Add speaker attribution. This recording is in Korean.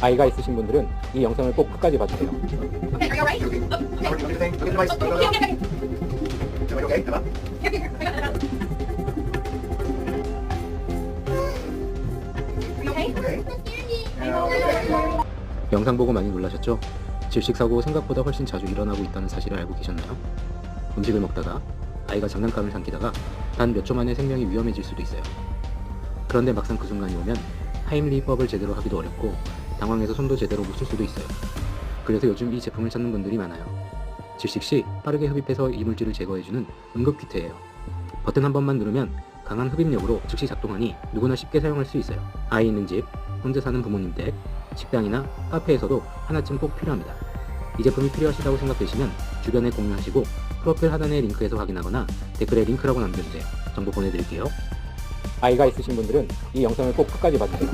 Speaker 1: 아이가 있으신 분들은 이 영상을 꼭 끝까지 봐주세요. 영상 보고 많이 놀라셨죠? 질식사고 생각보다 훨씬 자주 일어나고 있다는 사실을 알고 계셨나요? 음식을 먹다가 아이가 장난감을 삼키다가 단 몇 초 만에 생명이 위험해질 수도 있어요. 그런데 막상 그 순간이 오면 하임리법을 제대로 하기도 어렵고 당황해서 손도 제대로 못 쓸 수도 있어요. 그래서 요즘 이 제품을 찾는 분들이 많아요. 질식 시 빠르게 흡입해서 이물질을 제거해주는 응급 키트예요. 버튼 한 번만 누르면 강한 흡입력으로 즉시 작동하니 누구나 쉽게 사용할 수 있어요. 아이 있는 집, 혼자 사는 부모님 댁, 식당이나 카페에서도 하나쯤 꼭 필요합니다. 이 제품이 필요하시다고 생각되시면 주변에 공유하시고 프로필 하단의 링크에서 확인하거나 댓글에 링크라고 남겨주세요. 정보 보내드릴게요. 아이가 있으신 분들은 이 영상을 꼭 끝까지 봐주세요.